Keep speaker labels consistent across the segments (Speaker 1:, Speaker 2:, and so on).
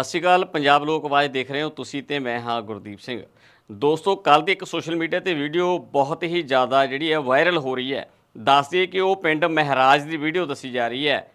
Speaker 1: ਸਤਿ ਸ਼੍ਰੀ ਅਕਾਲ, ਪੰਜਾਬ ਲੋਕ ਆਵਾਜ਼ ਦੇਖ ਰਹੇ ਹੋ ਤੁਸੀਂ ਤੇ ਮੈਂ ਹਾਂ ਗੁਰਦੀਪ ਸਿੰਘ। ਦੋਸਤੋ ਕੱਲ ਦੀ ਇੱਕ ਸੋਸ਼ਲ ਮੀਡੀਆ ਤੇ ਵੀਡੀਓ ਬਹੁਤ ਹੀ ਜ਼ਿਆਦਾ ਜਿਹੜੀ ਹੈ ਵਾਇਰਲ ਹੋ ਰਹੀ ਹੈ। ਦੱਸਦੀ ਹੈ ਕਿ ਉਹ ਪਿੰਡ ਮਹਿਰਾਜ ਦੀ ਵੀਡੀਓ ਦੱਸੀ ਜਾ ਰਹੀ ਹੈ।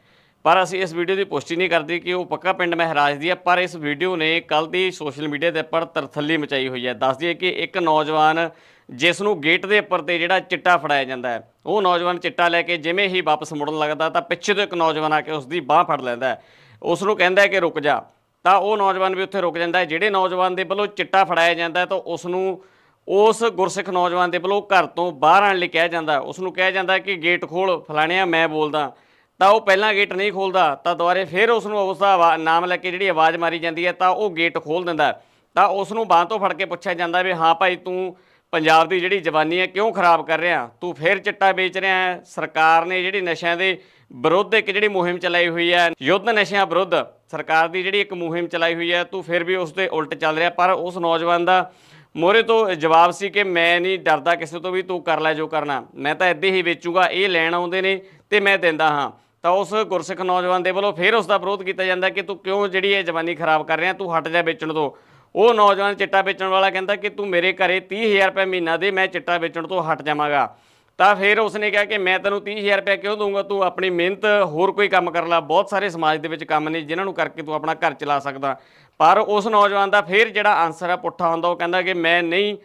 Speaker 1: ਪਰ ਅਸੀਂ ਇਸ ਵੀਡੀਓ ਦੀ ਪੁਸ਼ਟੀ ਨਹੀਂ ਕਰਦੇ ਕਿ ਉਹ ਪੱਕਾ ਪਿੰਡ ਮਹਿਰਾਜ ਦੀ ਹੈ, ਪਰ ਇਸ ਵੀਡੀਓ ਨੇ ਕੱਲ ਦੀ ਸੋਸ਼ਲ ਮੀਡੀਆ ਦੇ ਉੱਪਰ ਤਰਥੱਲੀ ਮਚਾਈ ਹੋਈ ਹੈ। ਦੱਸਦੀ ਹੈ ਕਿ ਇੱਕ ਨੌਜਵਾਨ ਜਿਸ ਨੂੰ ਗੇਟ ਦੇ ਉੱਪਰ ਤੇ ਜਿਹੜਾ ਚਿੱਟਾ ਫੜਾਇਆ ਜਾਂਦਾ ਹੈ, ਉਹ ਨੌਜਵਾਨ ਚਿੱਟਾ ਲੈ ਕੇ ਜਿਵੇਂ ਹੀ ਵਾਪਸ ਮੁੜਨ ਲੱਗਦਾ ਤਾਂ ਪਿੱਛੇ ਤੋਂ ਇੱਕ ਨੌਜਵਾਨ ਆ ਕੇ ਉਸ ਦੀ ਬਾਹ ਫੜ ਲੈਂਦਾ ਹੈ। ਉਸ ਨੂੰ ਕਹਿੰਦਾ ਹੈ ਕਿ ਰੁਕ ਜਾ। ਤਾਂ ਉਹ ਨੌਜਵਾਨ ਵੀ ਉੱਥੇ ਰੁਕ ਜਾਂਦਾ ਹੈ। ਜਿਹੜੇ ਨੌਜਵਾਨ ਦੇ ਵੱਲੋਂ ਚਿੱਟਾ ਫੜਾਇਆ ਜਾਂਦਾ ਤਾਂ ਉਸ ਨੂੰ ਉਸ ਗੁਰਸਿੱਖ ਨੌਜਵਾਨ ਦੇ ਵੱਲੋਂ ਘਰ ਤੋਂ ਬਾਹਰ ਆਉਣ ਲਈ ਕਿਹਾ ਜਾਂਦਾ ਹੈ। ਉਸ ਨੂੰ ਕਿਹਾ ਜਾਂਦਾ ਕਿ ਗੇਟ ਖੋਲ ਫਲਾਣਿਆ, ਮੈਂ ਬੋਲਦਾ। ਤਾਂ ਉਹ ਪਹਿਲਾਂ ਗੇਟ ਨਹੀਂ ਖੋਲਦਾ ਤਾਂ ਦੁਬਾਰੇ ਫਿਰ ਉਸ ਨੂੰ ਉਸ ਦਾ ਆਵਾ- ਨਾਮ ਲੈ ਕੇ ਜਿਹੜੀ ਆਵਾਜ਼ ਮਾਰੀ ਜਾਂਦੀ ਹੈ, ਤਾਂ ਉਹ ਗੇਟ ਖੋਲ ਦਿੰਦਾ ਤਾਂ ਉਸ ਨੂੰ ਬਾਂਹ ਤੋਂ ਫੜ ਕੇ ਪੁੱਛਿਆ ਜਾਂਦਾ ਵੀ, ਹਾਂ ਭਾਈ, ਤੂੰ ਪੰਜਾਬ ਦੀ ਜਿਹੜੀ ਜਵਾਨੀ ਹੈ, ਕਿਉਂ ਖਰਾਬ ਕਰ ਰਿਹਾ? ਤੂੰ ਫਿਰ ਚਿੱਟਾ ਵੇਚ ਰਿਹਾ ਹੈ। ਸਰਕਾਰ ਨੇ ਜਿਹੜੀ ਨਸ਼ਿਆਂ ਦੇ ਵਿਰੁੱਧ ਇੱਕ ਜਿਹੜੀ ਮੁਹਿੰਮ ਚਲਾਈ ਹੋਈ ਹੈ, ਯੁੱਧ ਨਸ਼ਿਆਂ ਵਿਰੁੱਧ ਸਰਕਾਰ ਦੀ ਜਿਹੜੀ ਇੱਕ ਮੁਹਿੰਮ ਚਲਾਈ ਹੋਈ ਹੈ, ਤੂੰ ਫਿਰ ਵੀ ਉਸ ਦੇ ਉਲਟ ਚੱਲ ਰਿਹਾ, ਪਰ ਉਸ ਨੌਜਵਾਨ ਦਾ ਮੋਰੇ ਤੋਂ ਜਵਾਬ ਸੀ ਕਿ ਮੈਂ ਨਹੀਂ ਡਰਦਾ ਕਿਸੇ ਤੋਂ ਵੀ, ਤੂੰ ਕਰ ਲੈ ਜੋ ਕਰਨਾ। ਮੈਂ ਤਾਂ ਇੱਦਾਂ ਹੀ ਵੇਚੂਗਾ, ਇਹ ਲੈਣ ਆਉਂਦੇ ਨੇ ਤੇ ਮੈਂ ਦਿੰਦਾ ਹਾਂ। ਤਾਂ ਉਸ ਗੁਰਸਿੱਖ ਨੌਜਵਾਨ ਦੇ ਵੱਲੋਂ ਫਿਰ ਉਸ ਦਾ ਵਿਰੋਧ ਕੀਤਾ ਜਾਂਦਾ ਕਿ ਤੂੰ ਕਿਉਂ ਜਿਹੜੀ ਇਹ ਜਵਾਨੀ ਖਰਾਬ ਕਰ ਰਿਹਾ, ਤੂੰ ਹਟ ਜਾ ਵੇਚਣ ਤੋਂ। ਉਹ ਨੌਜਵਾਨ ਚਿੱਟਾ ਵੇਚਣ ਵਾਲਾ ਕਹਿੰਦਾ ਕਿ ਤੂੰ ਮੇਰੇ ਘਰੇ 30000 ਰੁਪਏ ਮਹੀਨਾ ਦੇ, ਮੈਂ ਚਿੱਟਾ ਵੇਚਣ ਤੋਂ ਹਟ ਜਾਵਾਂਗਾ। ਤਾਂ ਫਿਰ ਉਸਨੇ ਕਿਹਾ ਕਿ ਮੈਂ ਤੈਨੂੰ 30000 ਰੁਪਏ ਕਿਉਂ ਦਊਂਗਾ? ਤੂੰ ਆਪਣੀ ਮਿਹਨਤ ਹੋਰ ਕੋਈ ਕੰਮ ਕਰ ਲੈ। ਬਹੁਤ ਸਾਰੇ ਸਮਾਜ ਦੇ ਵਿੱਚ ਕੰਮ ਨੇ ਜਿਨ੍ਹਾਂ ਨੂੰ ਕਰਕੇ ਤੂੰ ਆਪਣਾ ਘਰ ਚਲਾ ਸਕਦਾ। ਪਰ ਉਸ ਨੌਜਵਾਨ ਦਾ ਫਿਰ ਜਿਹੜਾ ਆਨਸਰ ਆ ਪੁੱਠਾ ਹੁੰਦਾ, ਉਹ ਕਹਿੰਦਾ ਕਿ ਮੈਂ ਨਹੀਂ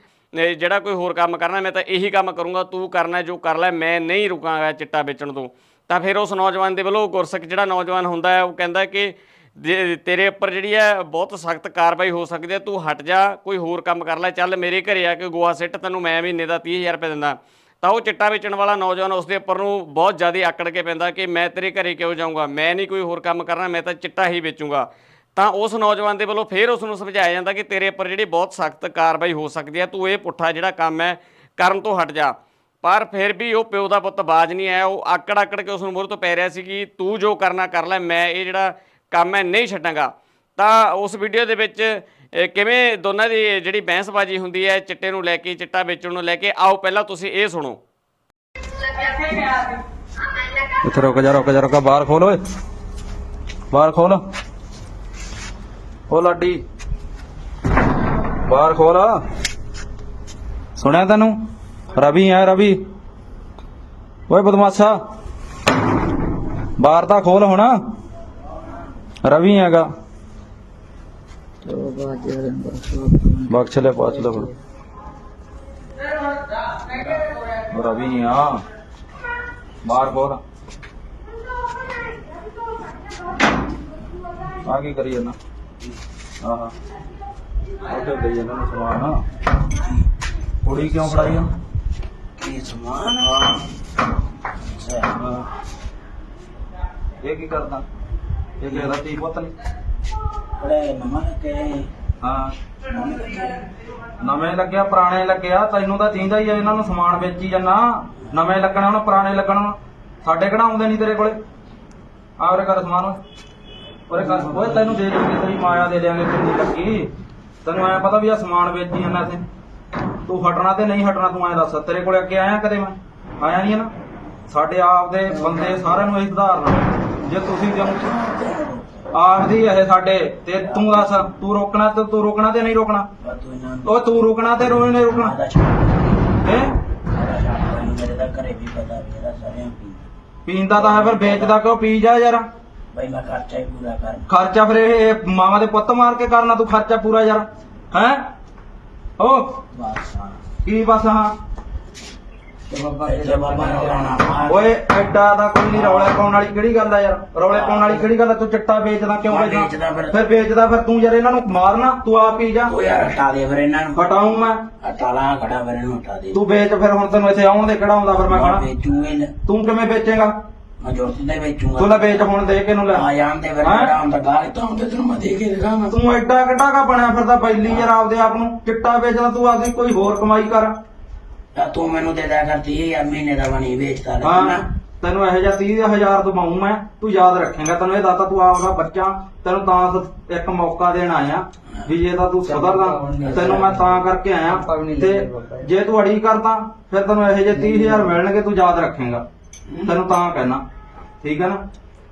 Speaker 1: ਜਿਹੜਾ ਕੋਈ ਹੋਰ ਕੰਮ ਕਰਨਾ, ਮੈਂ ਤਾਂ ਇਹੀ ਕੰਮ ਕਰੂੰਗਾ। ਤੂੰ ਕਰਨਾ ਜੋ ਕਰ ਲੈ, ਮੈਂ ਨਹੀਂ ਰੁਕਾਂਗਾ ਚਿੱਟਾ ਵੇਚਣ ਤੋਂ। ਤਾਂ ਫਿਰ ਉਸ ਨੌਜਵਾਨ ਦੇ ਵੱਲੋਂ ਗੁਰਸਿੱਖ ਜਿਹੜਾ ਨੌਜਵਾਨ ਹੁੰਦਾ ਹੈ, ਉਹ ਕਹਿੰਦਾ ਕਿ ਜੇ ਤੇਰੇ ਉੱਪਰ ਜਿਹੜੀ ਹੈ ਬਹੁਤ ਸਖਤ ਕਾਰਵਾਈ ਹੋ ਸਕਦੀ ਹੈ, ਤੂੰ ਹਟ ਜਾ, ਕੋਈ ਹੋਰ ਕੰਮ ਕਰ ਲੈ, ਚੱਲ ਮੇਰੇ ਘਰੇ ਆ ਕੇ ਗੋਹਾ ਸਿੱਟ, ਤੈਨੂੰ ਮੈਂ ਮਹੀਨੇ ਦਾ 30000 ਰੁਪਏ ਦਿੰਦਾ। ਤਾਂ ਉਹ ਚਿੱਟਾ ਵੇਚਣ ਵਾਲਾ ਨੌਜਵਾਨ ਉਸ ਦੇ ਉੱਪਰ ਨੂੰ ਬਹੁਤ ਜ਼ਿਆਦਾ ਆਕੜ ਕੇ ਪੈਂਦਾ ਕਿ ਮੈਂ ਤੇਰੇ ਘਰੇ ਕਿਉਂ ਜਾਊਂਗਾ? ਮੈਂ ਨਹੀਂ ਕੋਈ ਹੋਰ ਕੰਮ ਕਰਨਾ, ਮੈਂ ਤਾਂ ਚਿੱਟਾ ਹੀ ਵੇਚੂੰਗਾ। ਤਾਂ ਉਸ ਨੌਜਵਾਨ ਦੇ ਵੱਲੋਂ ਫੇਰ ਉਸ ਨੂੰ ਸਮਝਾਇਆ ਜਾਂਦਾ ਕਿ ਤੇਰੇ ਉੱਪਰ ਜਿਹੜੀ ਬਹੁਤ ਸਖਤ ਕਾਰਵਾਈ ਹੋ ਸਕਦੀ ਹੈ, ਤੂੰ ਇਹ ਪੁੱਠਾ ਜਿਹੜਾ ਕੰਮ ਹੈ, ਕਰਨ ਤੋਂ ਹਟ ਜਾ। ਪਰ ਫਿਰ ਵੀ ਉਹ ਪਿਓ ਦਾ ਪੁੱਤ ਬਾਜ ਨਹੀਂ ਆਇਆ, ਉਹ ਆਕੜ ਆਕੜ ਕੇ ਉਸ ਨੂੰ ਮੂਹਰੇ ਤੋਂ ਪੈ ਰਿਹਾ ਸੀ ਕਿ ਤੂੰ ਜੋ ਕਰਨਾ ਕਰ ਲੈ, ਮੈਂ ਇਹ ਜਿਹੜਾ ਕੰਮ ਹੈ ਨਹੀਂ ਛੱਡਾਂਗਾ। ਤਾਂ ਉਸ ਵੀਡੀਓ ਦੇ ਵਿੱਚ ਕਿਵੇਂ ਦੋਨਾਂ ਦੀ ਜਿਹੜੀ ਬਹਿਸਬਾਜ਼ੀ ਹੁੰਦੀ ਹੈ, ਚਿੱਟੇ ਨੂੰ ਲੈ ਕੇ, ਚਿੱਟਾ ਵੇਚਣ ਨੂੰ ਲੈ ਕੇ? ਆਓ, ਪਹਿਲਾਂ ਤੁਸੀਂ ਇਹ ਸੁਣੋ।
Speaker 2: ਇੱਥੇ ਰੁਕ ਜਾ ਰੁਕ ਜਾ, ਰੁਕ ਬਾਹਰ ਖੋਲ ਓਏ। ਬਾਹਰ ਖੋਲ। ਓ ਲਾਡੀ। ਬਾਹਰ ਖੋਲ। ਸੁਣਿਆ ਤੈਨੂੰ? ਰਵੀ ਆ ਰਵੀ। ਓਏ ਬਦਮਾਸ਼ਾ। ਬਾਹਰ ਤਾਂ ਖੋਲ ਹੁਣ। ਰਵੀ ਹੈਗਾ। ਬਖਸ਼ ਲੈ ਪਾਛ ਲੈ ਹੁਣ ਰਵੀ ਆ। ਬਾਹਰ ਖੋਲ ਆ ਕੀ ਕਰੀ ਜਾਂਦਾ? ਆਹਾ। ਉਹਦੇ ਦੇ ਜਾਂਦਾ ਨੂੰ ਸਮਾਨ। ਕੁੜੀ ਕਿਉਂ ਫੜਾਈ ਆ?
Speaker 3: ਇਹ ਸਮਾਨ?
Speaker 2: ਹਾਂ। ਇਹ ਕੀ ਕਰਦਾ? ਤੀ ਨਵੇਂ ਲੱਗਿਆ ਪੁਰਾਣੇ ਲੱਗਿਆ ਤੈਨੂੰ ਤਾਂ ਚਾਹੀਦਾ ਹੀ ਆ ਇਹਨਾਂ ਨੂੰ ਸਮਾਨ ਵੇਚੀ ਜਾਂਦਾ ਨਵੇਂ ਲੱਗਣਾ ਹੁਣ ਪੁਰਾਣੇ ਲੱਗਣ ਸਾਡੇ ਕਿਹੜਾ ਆਉਂਦੇ ਨਹੀਂ ਤੇਰੇ ਕੋਲੇ? ਆ ਉਰੇ ਕਰ ਸਮਾਨ। ਉਰੇ ਕਰ। ਓਏ ਤੈਨੂੰ ਦੇ ਦੂੰਗੇ ਤੇਰੀ ਮਾਇਆ ਦੇ ਦਿਆਂਗੇ ਕਿੰਨੀ ਲੱਗੀ। ਤੈਨੂੰ ਐ ਪਤਾ ਵੀ ਆ ਸਮਾਨ ਵੇਚੀ ਜਾਂਦਾ ਇੱਥੇ। ਤੂੰ ਹਟਣਾ ਤੇ ਨਹੀਂ ਹਟਣਾ ਤੂੰ ਐ ਦੱਸ। ਤੇਰੇ ਕੋਲੇ ਅੱਗੇ ਆਇਆ ਕਦੇ ਮੈਂ? ਆਇਆ ਨਹੀਂ ਨਾ? ਸਾਡੇ ਆਪ ਦੇ ਬੰਦੇ ਸਾਰਿਆਂ ਨੂੰ ਇਹ ਸੁਧਾਰਨਾ ਜੇ ਤੁਸੀਂ ਜਮ ਆਪਦੀ ਇਹ ਸਾਡੇ ਤੇ ਤੂੰ ਦੱਸ ਤੂੰ ਰੋਕਣਾ ਤੇ ਤੂੰ ਰੋਕਣਾ ਤੇ ਨਹੀਂ ਰੋਕਣਾ? ਉਹ ਤੂੰ ਰੁਕਣਾ ਤੇ ਰੋਏ ਨਹੀਂ ਰੁਕਣਾ। ਹੈ?
Speaker 3: ਆਦਾ ਛੱਡ ਤੈਨੂੰ ਮੇਰੇ ਦਾ ਘਰੇ ਵੀ ਪਤਾ ਵੀ ਇਹਦਾ ਸਾਰਿਆਂ ਪੀ
Speaker 2: ਪੀਂਦਾ ਤਾਂ ਹੈ ਫਿਰ ਵੇਚਦਾ ਕਿਉਂ? ਪੀ ਜਾ ਯਾਰ।
Speaker 3: ਬਈ ਮੈਂ ਖਰਚਾ ਹੀ ਪੂਰਾ ਕਰ
Speaker 2: ਖਰਚਾ ਫਿਰ ਇਹ ਮਾਵਾ ਦੇ ਪੁੱਤ ਮਾਰ ਕੇ ਕਰਨਾ ਤੂੰ ਖਰਚਾ ਪੂਰਾ ਯਾਰ। ਹੈ? ਓ?
Speaker 3: ਬਸ
Speaker 2: ਕੀ ਬਸ ਹਾਂ?
Speaker 3: ਤੇ ਬਾਬਾ ਰੋਣਾ
Speaker 2: ਓਏ ਐਡਾ ਦਾ ਕੋਈ ਨਹੀਂ ਰੌਲੇ ਪਾਉਣ ਵਾਲੀ ਕਿਹੜੀ ਗੱਲ ਆ ਯਾਰ? ਰੌਲੇ ਪਾਉਣ ਵਾਲੀ ਕਿਹੜੀ ਗੱਲ ਆ? ਤੂੰ ਚਿੱਟਾ ਵੇਚਦਾ ਕਿਉਂ ਵੇਚਦਾ
Speaker 3: ਫਿਰ।
Speaker 2: ਫਿਰ ਵੇਚਦਾ ਫਿਰ ਤੂੰ ਯਾਰ ਇਹਨਾਂ ਨੂੰ ਮਾਰਨਾ ਤੂੰ ਆਪ ਪੀ ਜਾ।
Speaker 3: ਤੂੰ ਯਾਰ ਹਟਾ ਦੇ ਫਿਰ ਇਹਨਾਂ ਨੂੰ।
Speaker 2: ਹਟਾਉਂ ਮੈਂ।
Speaker 3: ਹਟਾ ਲਾ ਖੜਾ ਫਿਰ ਇਹਨੂੰ ਹਟਾ ਦੇ।
Speaker 2: ਤੂੰ ਵੇਚ ਫਿਰ ਹੁਣ ਤੈਨੂੰ ਇੱਥੇ ਆਉਣ ਦੇ ਕਿਹੜਾ ਆਉਂਦਾ ਫਿਰ ਮੈਂ ਖਾਣਾ?
Speaker 3: ਵੇਚੂ ਇਹ
Speaker 2: ਤੂੰ ਕਿਵੇਂ ਵੇਚੇਗਾ?
Speaker 3: ਮੈਂ ਜੋਤੀ ਦੇ ਵੇਚੂਗਾ।
Speaker 2: ਤੂੰ ਲੈ ਵੇਚ ਹੁਣ ਦੇ ਕੇ ਨੂੰ ਲੈ।
Speaker 3: ਆ ਜਾਣ ਤੇ ਫਿਰ
Speaker 2: ਹੈਂ?
Speaker 3: ਮੇਰਾ ਹੁੰਦਾ ਗਾਲ ਤਾਂ ਹੁੰਦੇ ਤੈਨੂੰ ਮੈਂ ਦੇ ਕੇ ਦਿਖਾਵਾਂ।
Speaker 2: ਤੂੰ ਐਡਾ ਕਿੱਡਾ ਕਾ ਬਣਿਆ ਫਿਰਦਾ ਬੈਲੀ ਯਾਰ ਆਪਦੇ ਆਪ ਨੂੰ। ਚਿੱਟਾ ਵੇਚਦਾ ਤੂੰ ਆਪਦੀ ਕੋਈ ਹੋਰ ਕਮਾਈ ਕਰ।
Speaker 3: ਤਾਂ ਤੂੰ ਮੈਨੂੰ ਦੇ ਦਿਆ ਕਰ 30000 ਮਹੀਨੇ ਦਾ ਬਣੀ ਵੇਚਦਾ
Speaker 2: ਹਾਂ
Speaker 3: ਰਹਿਣਾ
Speaker 2: ਤੈਨੂੰ ਇਹੋ ਜਿਹਾ 30000 ਦਵਾਉਂ ਮੈਂ ਤੂੰ ਯਾਦ ਰੱਖੇਂਗਾ। ਤੈਨੂੰ ਇਹ ਦਾਤਾ ਤੂੰ ਆਪਦਾ ਬੱਚਾ ਤੈਨੂੰ ਤਾਂ ਸ- ਇੱਕ ਮੌਕਾ ਦੇਣ ਆਇਆ ਵੀ ਜੇ ਤਾਂ ਤੂੰ ਸੁਧਰਦਾ ਤੈਨੂੰ ਮੈਂ ਤਾਂ ਕਰਕੇ ਆਇਆ। ਤੇ ਜੇ। ਤੂੰ ਅੜੀ ਕਰਦਾ ਫਿਰ ਤੈਨੂੰ ਇਹੋ ਜਿਹੇ 30000 ਮਿਲਣਗੇ ਤੂੰ ਯਾਦ ਰੱਖੇਂਗਾ। ਤੈਨੂੰ ਤਾਂ ਕਹਿਣਾ। ਠੀਕ ਹੈ ਨਾ?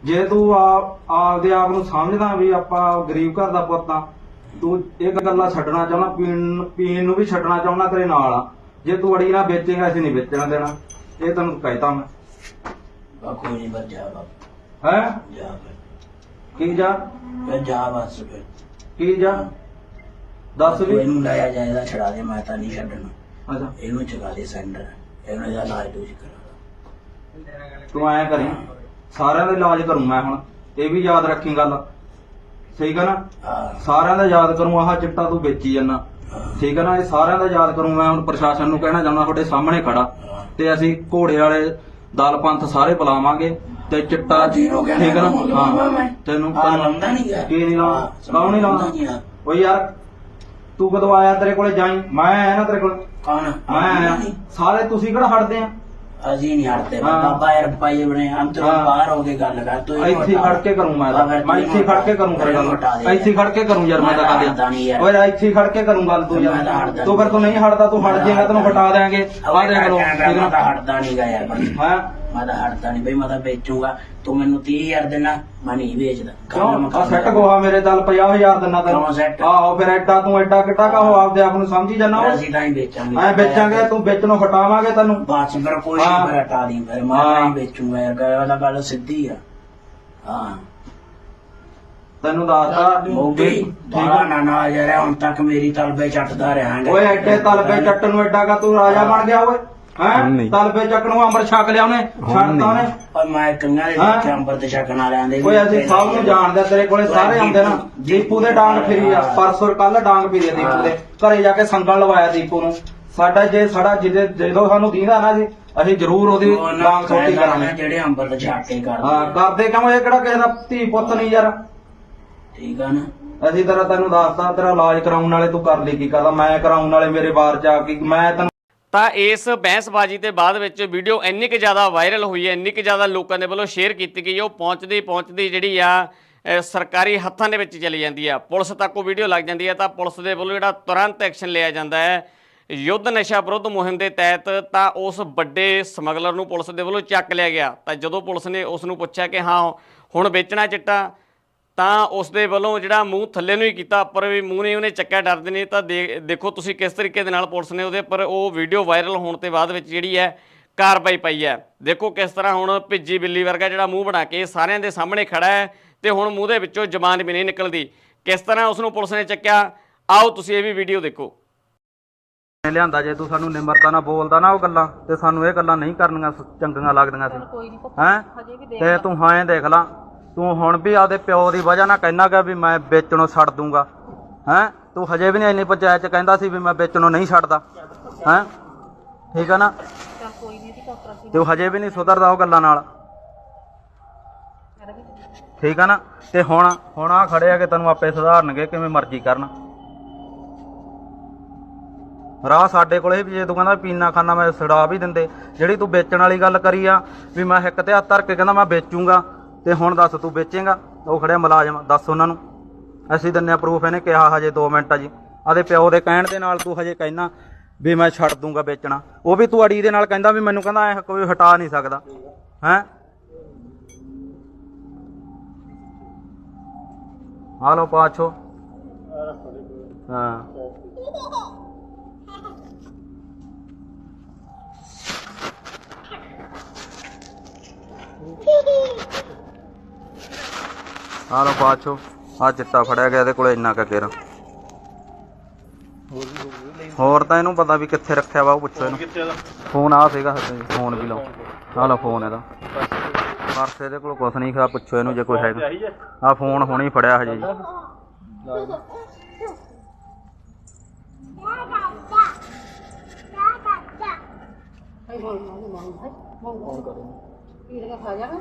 Speaker 2: ਜੇ ਤੂੰ ਆਪ ਆਪਦੇ ਆਪ ਨੂੰ ਸਮਝਦਾ ਵੀ ਆਪਾਂ ਗਰੀਬ ਘਰ ਦਾ ਪੁੱਤ ਆ ਤੂੰ ਇਹ ਗੱਲਾਂ ਛੱਡਣਾ ਚਾਹੁੰਦਾ ਪੀਣ ਪੀਣ ਨੂੰ ਵੀ ਛੱਡਣਾ ਚਾਹੁੰਦਾ ਤੇਰੇ ਨਾਲ ਆ। ਜੇ ਤੂੰ ਅੜੀ ਨਾ ਵੇਚੇਗਾ ਅਸੀਂ ਨਹੀਂ ਵੇਚਣਾ ਦੇਣਾ। ਇਹ ਤੈਨੂੰ ਕਹਿਤਾ ਮੈਂ।
Speaker 3: ਬਾ ਕੋਈ ਨਹੀਂ ਬਸ ਜਾ ਬਾਪ
Speaker 2: ਹੈ?
Speaker 3: ਜਾ ਫਿਰ।
Speaker 2: ਕੀ ਜਾ?
Speaker 3: ਫਿਰ ਜਾ ਬਸ ਫਿਰ।
Speaker 2: ਕੀ ਜਾ? ਦੱਸ ਵੀ।
Speaker 3: ਇਹਨੂੰ ਲਾਇਆ ਜਾਏਗਾ ਛੜਾ ਦੇ ਮੈਂ ਤਾਂ ਨਹੀਂ ਛੱਡਣਾ।
Speaker 2: ਅੱਛਾ।
Speaker 3: ਇਹਨੂੰ ਚਗਾ ਦੇ ਸੈਂਟਰ। ਇਹਨੂੰ ਦਾ ਇਲਾਜ ਤੁਸੀਂ ਕਰਾ
Speaker 2: ਤੂੰ ਐਂ ਕਰੀ। ਸਾਰਿਆਂ ਦਾ ਇਲਾਜ ਕਰੂੰ ਮੈਂ ਹੁਣ। ਇਹ ਵੀ ਯਾਦ ਰੱਖੀ ਗੱਲ। ਠੀਕ ਹੈ ਨਾ?
Speaker 3: ਹਾਂ।
Speaker 2: ਸਾਰਿਆਂ ਦਾ ਯਾਦ ਕਰੂੰ ਆਹ ਚਿੱਟਾ ਤੂੰ ਵੇਚੀ ਜਾਂਦਾ। ਠੀਕ ਹੈ ਨਾ ਇਹ ਸਾਰਿਆਂ ਦਾ ਯਾਦ ਕਰੂੰ ਮੈਂ ਹੁਣ ਪ੍ਰਸ਼ਾਸਨ ਨੂੰ ਕਹਿਣਾ ਚਾਹੁੰਦਾ ਤੁਹਾਡੇ ਸਾਹਮਣੇ ਖੜਾ
Speaker 3: ਹਾਂ।
Speaker 2: ਤੇ ਅਸੀਂ ਘੋੜੇ ਵਾਲੇ ਦਲ ਪੰਥ ਸਾਰੇ ਬੁਲਾਵਾਂਗੇ ਤੇ ਚਿੱਟਾ
Speaker 3: ਜੀਰੋ ਕਹਿਣਾ
Speaker 2: ਠੀਕ ਹੈ ਨਾ
Speaker 3: ਮੈਂ।
Speaker 2: ਤੈਨੂੰ
Speaker 3: ਲਾਉਂਦਾ ਨੀ ਗਾ।
Speaker 2: ਕੀ ਨਹੀਂ ਲਾਉਂਦਾ
Speaker 3: ਹਾਂ,
Speaker 2: ਕੌਣ ਨਹੀਂ
Speaker 3: ਲਾਉਂਦਾ।
Speaker 2: ਓ ਯਾਰ ਤੂੰ ਕਦੋਂ ਆਇਆ ਤੇਰੇ ਕੋਲੇ ਜਾਈ ਮੈਂ ਆਇਆ ਨਾ ਤੇਰੇ ਕੋਲ
Speaker 3: ਕੌਣ
Speaker 2: ਮੈਂ ਆਇਆ ਸਾਰੇ ਤੁਸੀਂ ਕਿਹੜਾ ਹਟਦੇ ਆ
Speaker 3: ਅਸੀਂ ਨਹੀਂ ਹਟਦੇ।
Speaker 2: ਹਾਂ।
Speaker 3: ਬਾਬਾ ਯਾਰ ਪਾਈਏ ਬਣੇ ਹਮ ਤੋਂ
Speaker 2: ਹਾਂ।
Speaker 3: ਬਾਹਰ ਹੋ ਕੇ ਗੱਲ ਕਰ ਤੂੰ ਇਹਨੂੰ
Speaker 2: ਇੱਥੇ ਹੀ
Speaker 3: ਹਟਾ।
Speaker 2: ਖੜ ਕੇ ਕਰੂੰ ਮੈਂ ਤਾਂ। ਮੈਂ ਇੱਥੇ ਹੀ ਖੜ ਕੇ ਕਰੂੰ ਫਿਰ
Speaker 3: ਇਹਨੂੰ ਹਟਾ
Speaker 2: ਗੱਲ। ਇੱਥੇ ਹੀ ਖੜ ਕੇ ਕਰੂੰ ਯਾਰ ਮੈਂ ਤਾਂ
Speaker 3: ਮੈਂ ਤਾਂ ਹਟਦਾ ਨਹੀਂ ਯਾਰ।
Speaker 2: ਓਏ ਇੱਥੇ ਹੀ ਖੜ ਕੇ ਕਰੂੰ ਗੱਲ ਤੂੰ
Speaker 3: ਮੈਂ ਤਾਂ
Speaker 2: ਯਾਰ
Speaker 3: ਹਟਦਾ
Speaker 2: ਤੂੰ ਫਿਰ ਤੂੰ ਨਹੀਂ ਹਟਦਾ ਤੂੰ ਹਟ ਜਾਏਗਾ ਤੈਨੂੰ ਹਟਾ ਦੇਾਂਗੇ ਆ ਦੇਖ ਲੋ
Speaker 3: ਕੈਮਰਾ ਮੈਂ ਤਾਂ ਹਟਦਾ ਨਹੀਂ ਗਾ ਯਾਰ।
Speaker 2: ਹਾਂ?
Speaker 3: ਮੈਂ ਤਾਂ ਹਟਦਾ ਨਹੀਂ ਬਈ ਮੈਂ ਤਾਂ ਵੇਚੂਗਾ। ਤੂੰ ਮੈਨੂੰ 30000 ਦੇਣਾ ਮੈਂ ਨਹੀਂ ਵੇਚਦਾ।
Speaker 2: ਕਿਉਂ? ਆ ਸੈੱਟ। ਗੋਹਾ ਮੇਰੇ ਦਲ 50000 ਦਿੰਦਾ
Speaker 3: ਕਿਉਂ
Speaker 2: ਤੈਨੂੰ।
Speaker 3: set?
Speaker 2: ਆਹੋ ਫਿਰ ਐਡਾ ਤੂੰ ਐਡਾ ਕਿੱਡਾ ਕਾ ਹੋ। ਆਪਦੇ ਆਪ ਨੂੰ ਸਮਝੀ ਜਾਂਦਾ
Speaker 3: ਫਿਰ ਅਸੀਂ ਤਾਂ ਹੀ ਵੇਚਾਂਗੇ।
Speaker 2: ਐ ਵੇਚਾਂਗੇ ਤੂੰ ਵੇਚਣੋਂ ਹਟਾਵਾਂਗੇ ਤੈਨੂੰ।
Speaker 3: ਬਾਅਦ ਚ ਫਿਰ ਕੋਈ
Speaker 2: ਹਾਂ।
Speaker 3: ਨਹੀਂ ਫਿਰ ਹਟਾ ਦੀ ਫਿਰ ਮੈਂ
Speaker 2: ਹਾਂ।
Speaker 3: ਨਹੀਂ ਵੇਚੂਗਾ ਯਾਰ ਗੱਲ ਵਾਲਾ ਗੱਲ ਸਿੱਧੀ ਆ। ਹਾਂ।
Speaker 2: ਤੈਨੂੰ ਦੱਸਦਾ।
Speaker 3: ਮੋਗੀ ਬਾਲਾ ਨਾ ਨਾ ਯਾਰ ਹੁਣ ਤੱਕ ਮੇਰੀ ਤਲਬੇ ਚੱਟਦਾ ਰਹਾਂਗਾ
Speaker 2: ਓਏ ਐਡੇ ਤਲਬੇ ਚੱਟਣ ਨੂੰ ਐਡਾ ਕਾ ਤੂੰ ਰਾਜਾ ਬਣ ਗਿਆ ਓਏ। ਹੈ? ਤਲਬੇ ਚੱਕ ਨੂੰ ਅੰਮ੍ਰਿਤ ਛਕ ਲਿਆ ਉਹਨੇ ਛੱਡਤਾ ਉਹਨੇ।
Speaker 3: ਓਏ ਮੈਂ ਕੰਨਾਂ ਦੇ
Speaker 2: ਹਾਂ।
Speaker 3: ਦੇਖਿਆ ਅੰਬਰ ਤੇ ਛਕਣ ਵਾਲਿਆਂ ਦੇ
Speaker 2: ਓਏ ਅਸੀਂ ਸਭ ਨੂੰ ਜਾਣਦੇ ਆ, ਤੇਰੇ ਕੋਲੇ ਸਾਰੇ ਆਉਂਦੇ ਨਾ। ਦੀਪੂ ਦੇ ਡਾਂਗ ਫਿਰੀ ਆ ਪਰਸੋਂ ਕੱਲ ਡਾਂਗ ਫਿਰੀ ਆ ਦੀਪੂ ਦੇ। ਘਰੇ ਜਾ ਕੇ ਸੰਗਲ ਲਵਾਇਆ ਦੀਪੂ ਨੂੰ। ਸਾਡਾ ਜੇ ਸਾਡਾ ਜਿਹਦੇ ਜਦੋਂ ਸਾਨੂੰ ਦੀਂਦਾ ਨਾ ਜੀ ਅਸੀਂ ਜ਼ਰੂਰ ਉਹਦੀ
Speaker 3: ਉਹ ਨਾ
Speaker 2: ਡਾਂਗ ਸੋਟੀ
Speaker 3: ਕਹਿਦਾ
Speaker 2: ਕਰਾਂਗੇ।
Speaker 3: ਨਾ ਜਿਹੜੇ ਅੰਬਰ ਤੇ ਛੱਕ ਕੇ ਕਰਦੇ
Speaker 2: ਹਾਂ ਕਰਦੇ ਕਿਉਂ ਇਹ ਕਿਹੜਾ ਕਿਸੇ ਦਾ ਧੀ ਪੁੱਤ ਨਹੀਂ ਯਾਰ?
Speaker 3: ਠੀਕ ਆ ਨਾ।
Speaker 2: ਅਸੀਂ ਤੇਰਾ ਤੈਨੂੰ ਦੱਸਦਾ ਤੇਰਾ ਇਲਾਜ ਕਰਾਉਣ ਵਾਲੇ ਤੂੰ ਕਰ ਲਈ ਕੀ ਕਰਦਾ? ਮੈਂ ਕਰਾਉਣ ਵਾਲੇ ਮੇਰੇ ਬਾਰ ਚ ਆ ਕੇ ਮੈਂ ਤੈਨੂੰ
Speaker 1: ਤਾਂ ਇਸ ਬਹਿਸਬਾਜ਼ੀ ਤੇ ਬਾਅਦ ਵਿੱਚ ਵੀਡੀਓ ਇੰਨੀ ਕੁ ਜ਼ਿਆਦਾ ਵਾਇਰਲ ਹੋਈ ਹੈ, ਇੰਨੀ ਕੁ ਜ਼ਿਆਦਾ ਲੋਕਾਂ ਦੇ ਵੱਲੋਂ ਸ਼ੇਅਰ ਕੀਤੀ ਗਈ ਉਹ ਪਹੁੰਚਦੀ ਪਹੁੰਚਦੀ ਜਿਹੜੀ ਆ ਸਰਕਾਰੀ ਹੱਥਾਂ ਦੇ ਵਿੱਚ ਚਲੀ ਜਾਂਦੀ ਆ। ਪੁਲਿਸ ਤੱਕ ਉਹ ਵੀਡੀਓ ਲੱਗ ਜਾਂਦੀ ਹੈ, ਤਾਂ ਪੁਲਿਸ ਦੇ ਵੱਲੋਂ ਜਿਹੜਾ ਤੁਰੰਤ ਐਕਸ਼ਨ ਲਿਆ ਜਾਂਦਾ ਹੈ। ਯੁੱਧ ਨਸ਼ਾ ਵਿਰੁੱਧ ਮੁਹਿੰਮ ਦੇ ਤਹਿਤ ਤਾਂ ਉਸ ਵੱਡੇ ਸਮਗਲਰ ਨੂੰ ਪੁਲਿਸ ਦੇ ਵੱਲੋਂ ਚੱਕ ਲਿਆ ਗਿਆ। ਤਾਂ ਜਦੋਂ ਪੁਲਿਸ ਨੇ ਉਸ ਨੂੰ ਪੁੱਛਿਆ ਕਿ ਹਾਂ, ਹੁਣ ਵੇਚਣਾ ਚਿੱਟਾ ਤਾਂ ਉਸ ਦੇ ਵੱਲੋਂ ਜਿਹੜਾ ਮੂੰਹ ਥੱਲੇ ਨੂੰ ਹੀ ਕੀਤਾ ਉੱਪਰ ਵੀ ਮੂੰਹ ਨੇ ਉਹਨੇ ਚੱਕਿਆ ਡਰਦੇ ਨੇ ਤਾਂ ਦੇਖੋ ਤੁਸੀਂ ਕਿਸ ਤਰੀਕੇ ਦੇ ਨਾਲ ਪੁਲਿਸ ਨੇ ਉਹਦੇ ਉੱਪਰ ਉਹ ਵੀਡੀਓ ਵਾਇਰਲ ਹੋਣ ਤੇ ਬਾਅਦ ਵਿੱਚ ਜਿਹੜੀ ਹੈ ਕਾਰਵਾਈ ਪਈ ਹੈ। ਦੇਖੋ ਕਿਸ ਤਰ੍ਹਾਂ ਹੁਣ ਭਿੱਜੀ ਬਿੱਲੀ ਵਰਗਾ ਜਿਹੜਾ ਮੂੰਹ ਬਣਾ ਕੇ ਸਾਰਿਆਂ ਦੇ ਸਾਹਮਣੇ ਖੜਾ ਹੈ ਤੇ ਹੁਣ ਮੂੰਹ ਦੇ ਵਿੱਚੋਂ ਜ਼ਬਾਨ ਵੀ ਨਹੀਂ ਨਿਕਲਦੀ। ਕਿਸ ਤਰ੍ਹਾਂ ਉਸ ਨੂੰ ਪੁਲਿਸ ਨੇ ਚੱਕਿਆ? ਆਓ ਤੁਸੀਂ ਇਹ ਵੀ ਵੀਡੀਓ ਦੇਖੋ।
Speaker 2: ਨੇ ਲਿਆਂਦਾ ਜੇ ਤੂੰ ਸਾਨੂੰ ਨਿਮਰਤਾ ਨਾਲ ਬੋਲਦਾ ਨਾ ਉਹ ਗੱਲਾਂ ਤੇ ਸਾਨੂੰ ਇਹ ਗੱਲਾਂ ਨਹੀਂ ਕਰਨੀਆਂ ਸ- ਚੰਗੀਆਂ ਲੱਗਦੀਆਂ ਸੀ।
Speaker 4: ਕੋਈ ਨਹੀਂ
Speaker 2: ਹੈ? ਤੇ ਤੂੰ ਹਾਂ ਦੇਖ ਲਾ। ਤੂੰ ਹੁਣ ਵੀ ਆਪਦੇ ਪਿਓ ਦੀ ਵਜ੍ਹਾ ਨਾਲ ਕਹਿਣਾ ਕਿ ਵੀ ਮੈਂ ਵੇਚਣੋਂ ਛੱਡ ਦੂੰਗਾ। ਹੈ? ਤੂੰ ਹਜੇ ਵੀ ਨਹੀਂ ਇੰਨੀ ਪੰਚਾਇਤ ਚ ਕਹਿੰਦਾ ਸੀ ਵੀ ਮੈਂ ਵੇਚਣੋਂ ਨਹੀਂ ਛੱਡਦਾ। ਹੈ? ਠੀਕ ਹੈ ਨਾ? ਤੂੰ ਹਜੇ ਵੀ ਨਹੀਂ ਸੁਧਰਦਾ ਉਹ ਗੱਲਾਂ ਨਾਲ। ਠੀਕ ਹੈ ਨਾ? ਤੇ ਹੁਣ ਹੁਣ ਆ ਖੜੇ ਆ ਕਿ ਤੈਨੂੰ ਆਪੇ ਸੁਧਾਰਨਗੇ, ਕਿਵੇਂ ਮਰਜ਼ੀ ਕਰਨ। ਰਾਹ ਸਾਡੇ ਕੋਲੇ ਵੀ ਜੇ ਤੂੰ ਕਹਿੰਦਾ ਪੀਨਾ ਖਾਨਾ ਮੈਂ ਸੜਾ ਵੀ ਦਿੰਦੇ। ਜਿਹੜੀ ਤੂੰ ਵੇਚਣ ਵਾਲੀ ਗੱਲ ਕਰੀ ਆ, ਵੀ ਮੈਂ ਇੱਕ ਤੇ ਹੱਥ ਧਰ ਕੇ ਕਹਿੰਦਾ ਮੈਂ ਵੇਚੂੰਗਾ। ਤੇ ਹੁਣ ਦੱਸ ਤੂੰ ਵੇਚੇਗਾ? ਉਹ ਖੜਿਆ ਮੁਲਾਜ਼ਮ, ਦੱਸ ਉਹਨਾਂ ਨੂੰ। ਅਸੀਂ ਦਿੰਨੇ ਆ ਪ੍ਰੂਫ ਇਹਨੇ ਕਿਹਾ ਹਜੇ 2 ਮਿੰਟ ਆ ਜੀ। ਆਦੇ ਪਿਓ ਦੇ ਕਹਿਣ ਦੇ ਨਾਲ ਤੂੰ ਹਜੇ ਕਹਿਣਾ ਵੀ ਮੈਂ ਛੱਡ ਦੂੰਗਾ ਵੇਚਣਾ। ਉਹ ਵੀ ਤੂੰ ਅੜੀ ਦੇ ਨਾਲ ਕਹਿੰਦਾ ਵੀ ਮੈਨੂੰ ਕਹਿੰਦਾ ਇਹ ਕੋਈ ਹਟਾ ਨਹੀਂ ਸਕਦਾ। ਹੈ? ਆ ਲੋ ਪਾਛੋ। ਹਾਂ। ਆਹ ਲੋ ਪਾਛੋ ਆ ਚਿੱਟਾ ਫੜਿਆ ਗਿਆ ਇਹਦੇ ਕੋਲ ਇੰਨਾ ਕਾ ਕੇਰਾ ਹੋਰ ਤਾਂ ਇਹਨੂੰ ਪਤਾ ਵੀ ਕਿੱਥੇ ਰੱਖਿਆ ਵਾ ਉਹ ਪੁੱਛੋ ਇਹਨੂੰ। ਫੋਨ ਆ ਸੀਗਾ ਫੋਨ ਵੀ ਲਓ। ਆ ਲਓ ਫੋਨ ਇਹਦਾ। ਪਰਸ ਇਹਦੇ ਕੋਲ ਕੁਛ ਨਹੀਂ ਖਾ ਪੁੱਛੋ ਇਹਨੂੰ ਜੇ ਕੋਈ ਹੈਗਾ। ਆ ਫੋਨ ਹੁਣੇ ਫੜਿਆ ਹਜੇ। ਫੋਨ ਕਰੇ। ਇਹ ਲਗਾ ਖਾ ਜਾਣਾ